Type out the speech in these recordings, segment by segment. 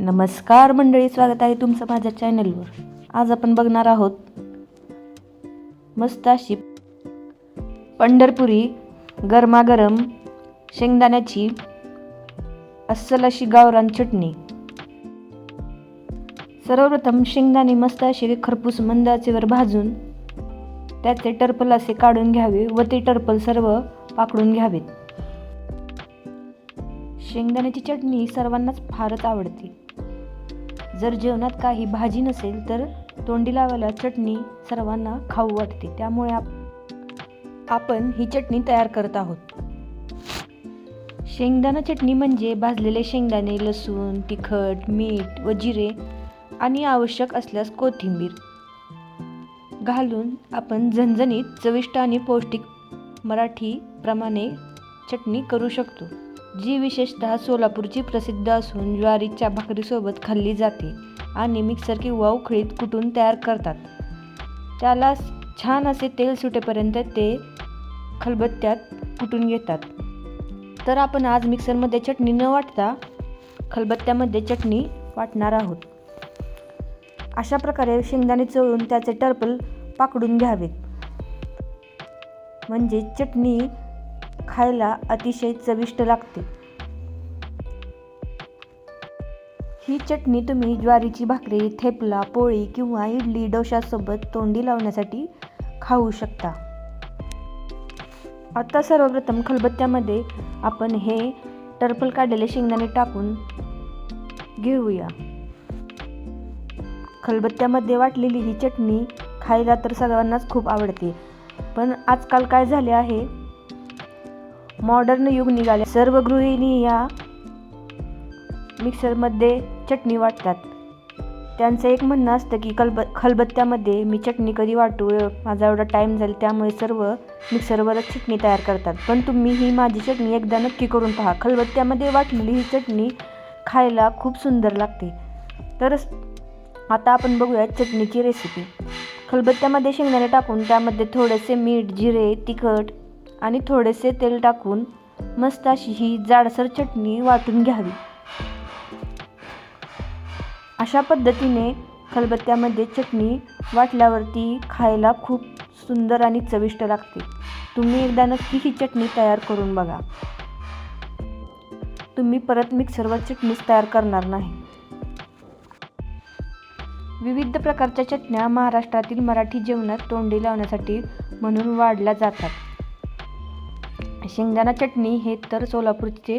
नमस्कार मंडळी स्वागत आहे तुमचं माझ्या चॅनलवर. आज आपण बघणार आहोत मस्त अशी पंढरपुरी गरमागरम शेंगदाण्याची अस्सल अशी गावरान चटणी. सर्वप्रथम शेंगदाणे मस्त असे खरपूस मंद आचेवर भाजून त्याचे टर्पल असे काढून घ्यावे व ते टर्पल सर्व पाकडून घ्यावेत. शेंगदाण्याची चटणी सर्वांनाच फारच आवडते. जर जेवणात काही भाजी नसेल तर तोंडी लावायला चटणी सर्वांना खाऊ वाटते. त्यामुळे आप आपण ही चटणी तयार करत आहोत. शेंगदाणा चटणी म्हणजे भाजलेले शेंगदाणे लसूण तिखट मीठ व जिरे आणि आवश्यक असल्यास कोथिंबीर. घालून आपण झणझणीत चविष्ट आणि पौष्टिक मराठीप्रमाणे चटणी करू शकतो. जी विशेषतः सोलापूरची प्रसिद्ध असून ज्वारीच्या भाकरीसोबत खाल्ली जाते आणि मिक्सर किंवा उखळीत कुटून तयार करतात. त्याला छान असे तेल सुटेपर्यंत ते खलबत्त्यात कुटून घेतात. तर आपण आज मिक्सरमध्ये चटणी न वाटता खलबत्त्यामध्ये चटणी वाटणार आहोत. अशा प्रकारे शेंगदाणे चळून त्याचे टर्पल पाकडून घ्यावेत. म्हणजे चटणी खायला अतिशय चविष्ट लागते. ही चटणी तुम्ही ज्वारीची भाकरी थेपला पोळी किंवा इडली डोशासोबत तोंडी लावण्यासाठी खाऊ शकता. आता सर्वप्रथम खलबत्त्यामध्ये आपण हे टरफल काढलेले शेंगदाणे टाकून घेऊया. खलबत्त्यामध्ये वाटलेली ही चटणी खायला तर सर्वांनाच खूप आवडते. पण आजकाल काय झाले आहे? मॉडर्न युग निघाले. सर्व गृहिणी या मिक्सरमध्ये चटणी वाटतात. त्यांचं एक म्हणणं असतं की कलब खलबत्त्यामध्ये मी चटणी कधी वाटू माझा एवढा टाईम जाईल त्यामुळे सर्व मिक्सरवरच चटणी तयार करतात. पण तुम्ही ही माझी चटणी एकदा नक्की करून पहा. खलबत्त्यामध्ये वाटलेली ही चटणी खायला खूप सुंदर लागते. तर आता आपण बघूया चटणीची रेसिपी खलबत्त्यामध्ये शेंगदाणे टाकून त्यामध्ये थोडेसे मीठ जिरे तिखट आणि थोडेसे तेल टाकून मस्त अशी ही जाडसर चटणी वाटून घ्यावी. अशा पद्धतीने खलबत्त्यामध्ये चटणी वाटल्यावरती खायला खूप सुंदर आणि चविष्ट लागते. तुम्ही एकदा नक्की ही चटणी तयार करून बघा. तुम्ही परत मिक्सरवर चटणीच तयार करणार नाही. विविध प्रकारच्या चटण्या महाराष्ट्रातील मराठी जेवणात तोंडी लावण्यासाठी म्हणून वाढल्या जातात. शेंगदाणा चटणी हे तर सोलापूरचे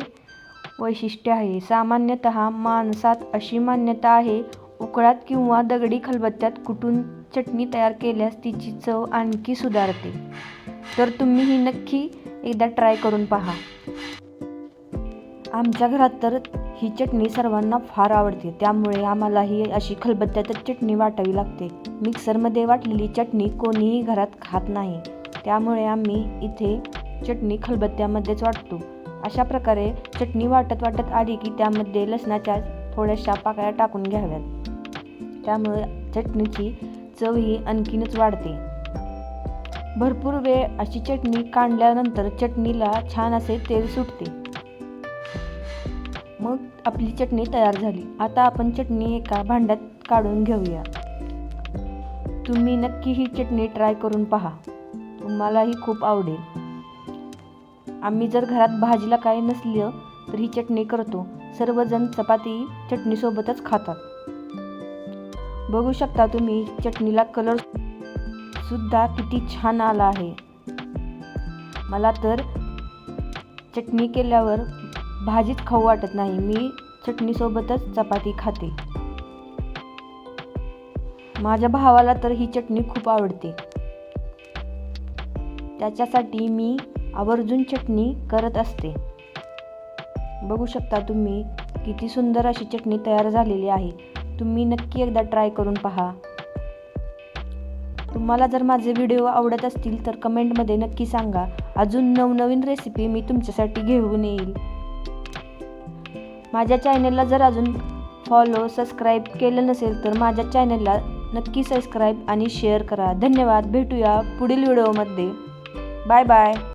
वैशिष्ट्य आहे. सामान्यतः माणसात अशी मान्यता आहे उकळात किंवा दगडी खलबत्त्यात कुटून चटणी तयार केल्यास तिची चव आणखी सुधारते. तर तुम्ही ही नक्की एकदा ट्राय करून पहा. आमच्या घरात तर ही चटणी सर्वांना फार आवडते. त्यामुळे आम्हाला ही अशी खलबत्त्यातच चटणी वाटावी लागते. मिक्सरमध्ये वाटलेली चटणी कोणीही घरात खात नाही. त्यामुळे आम्ही इथे चटणी खलबत्त्यामध्येच वाटतो. अशा प्रकारे चटणी वाटत वाटत आली की त्यामध्ये लसणाच्या थोड्याशा पाकळ्या टाकून घ्याव्यात. त्यामुळे चटणीची चव ही आणखीनच वाढते. भरपूर वेळ अशी चटणी काढल्यानंतर चटणीला छान असे तेल सुटते. मग आपली चटणी तयार झाली. आता आपण चटणी एका भांड्यात काढून घेऊया. तुम्ही नक्की ही चटणी ट्राय करून पहा. तुम्हालाही खूप आवडेल. आम्ही जर घरात भाजीला काही नसलं तर ही चटणी करतो. सर्वजण चपाती चटणीसोबतच खातात. बघू शकता तुम्ही चटणीला कलर सुद्धा किती छान आला आहे. मला तर चटणी केल्यावर भाजीच खाऊ वाटत नाही. मी चटणीसोबतच चपाती खाते. माझ्या भावाला तर ही चटणी खूप आवडते. त्याच्यासाठी मी आवर्जून चटणी करत असते. बघू शकता तुम्ही किती सुंदर अशी चटणी तयार झालेली आहे. तुम्ही नक्की एकदा ट्राय करून पहा. तुम्हाला जर माझे व्हिडिओ आवडत असतील तर कमेंटमध्ये नक्की सांगा. अजून नवनवीन रेसिपी मी तुमच्यासाठी घेऊन येईल. माझ्या चॅनलला जर अजून फॉलो सबस्क्राईब केलं नसेल तर माझ्या चॅनलला नक्की सबस्क्राईब आणि शेअर करा. धन्यवाद. भेटूया पुढील व्हिडिओमध्ये. Bye bye